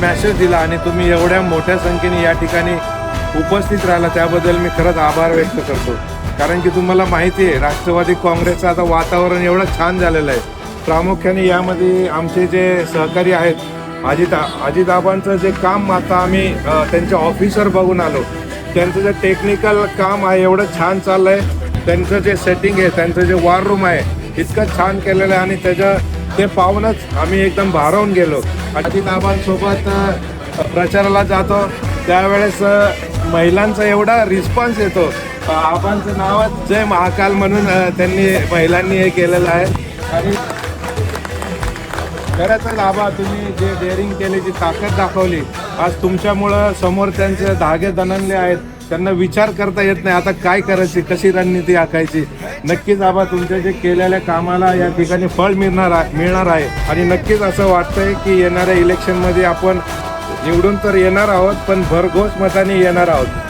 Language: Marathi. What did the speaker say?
मॅसेज दिला आणि तुम्ही एवढ्या मोठ्या संख्येने या ठिकाणी उपस्थित राहिला त्याबद्दल मी खरंच आभार व्यक्त करतो. कारण की तुम्हाला माहिती आहे राष्ट्रवादी काँग्रेसचं आता वातावरण एवढं छान झालेलं आहे. प्रामुख्याने यामध्ये आमचे जे सहकारी आहेत अजित अजिताबांचं जे काम आता आम्ही त्यांच्या त्यांचे ऑफिसर बघून आलो. त्यांचं जे टेक्निकल काम आहे एवढं छान चाललं आहे त्यांचं जे सेटिंग आहे त्यांचं जे वॉर रूम आहे इतकं छान केलेलं आहे आणि त्याचं ते पाहूनच आम्ही एकदम भारावून गेलो. अजिताबांसोबत प्रचाराला जातो. त्यावेळेस महिलांचा एवढा रिस्पॉन्स येतो. आबांचं नावच जय महाकाल म्हणून त्यांनी महिलांनी हे केलेलं आहे. आणि खरंच आबा तुम्ही जे डेअरिंग केली जी ताकद दाखवली आज तुमच्यामुळं समोर त्यांचे धागे दणनले आहेत. त्यांना विचार करता येत नाही. आता काय करायची? कशी रणनीती आखायची? नक्कीच आबा तुमच्या जे केलेल्या कामाला या ठिकाणी फळ मिळणार आहे मिळणार आहे. आणि नक्कीच असं वाटतंय की येणाऱ्या इलेक्शनमध्ये आपण निवडून तर येणार आहोत पण भरघोस मताने येणार आहोत.